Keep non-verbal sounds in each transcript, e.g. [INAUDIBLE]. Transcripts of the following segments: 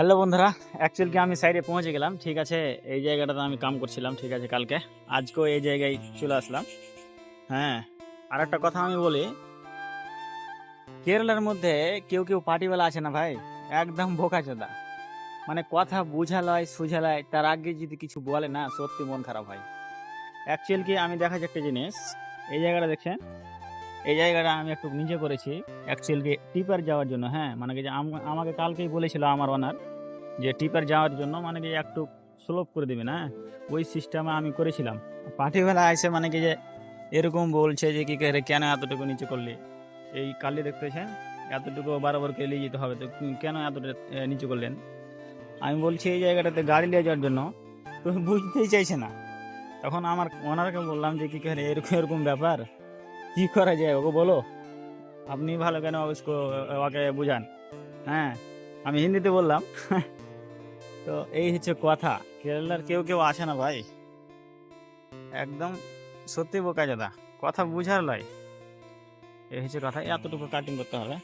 Hello বন্ধুরা actually আমি সাইডে পৌঁছে গেলাম, ঠিক আছে? এই জায়গাটাতে আমি কাম করছিলাম, ঠিক আছে, কালকে। আজকেও এই জায়গায় চলে আসলাম। হ্যাঁ আর একটা কথা আমি বলি, কেরালার মধ্যে কেউ কেউ পার্টিওয়ালা আছে না ভাই? একদম বোকা চোদা মানে কথা বুঝালয়, সুঝালয়, তার আগে যদি কিছু বলে না, সত্যি মন খারাপ হয়। অ্যাকচুয়াল কি আমি দেখা একটা জিনিস, এই জায়গাটা দেখছেন? এই জায়গাটা আমি একটু নিজে করেছি। অ্যাকচুয়াল টিপার যাওয়ার জন্য হ্যাঁ মানে কি যে আম- আমাকে কালকেই বলেছিল আমার ওনার যে টিপার যাওয়ার জন্য মানে কি একটু স্লোপ করে দেবে না ওই সিস্টেমে আমি করেছিলাম। পার্টিওয়ালা এসে মানে কি যে এরকম বলছে যে কি কে রে কেন এতটুকু নিচে করলি? এই কালি দেখতেছেন? এতটুকু বারবার কে নিয়ে যেতে হবে, তো কেন এতটা নিচে করলেন? আমি বলছি এই জায়গাটাতে গাড়ি নিয়ে যাওয়ার জন্য। তো বুঝতেই চাইছে না। তখন আমার ওনারকে বললাম যে কি করে, এরকম এরকম ব্যাপার। কি করা যায় ওকে বলো? আপনি ভালো কেন ওকে বুঝান? হ্যাঁ আমি হিন্দিতে বললাম। [LAUGHS] তো এই হচ্ছে কথা। কেরালার কেউ কেউ আসে না ভাই। একদম সত্যি বোকা যাদা কথা বুঝার নয় এই হচ্ছে কথা। এতটুকু কাটিং করতে হবে।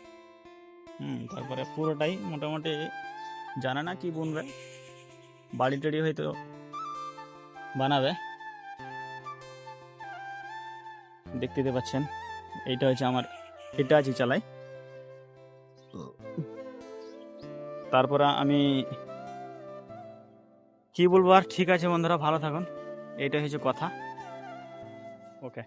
হুম, তারপরে পুরোটাই মোটামুটি জানে না কি বুনবে। বাড়ি টাড়ি হয়তো বানাবে। দেখতে পাচ্ছেন। এইটা হচ্ছে আমার, এটা আছে চালাই তারপরে আমি কি বলব আর? ঠিক আছে বন্ধুরা, ভালো থাকুন। এইটা হচ্ছে কথা। ওকে।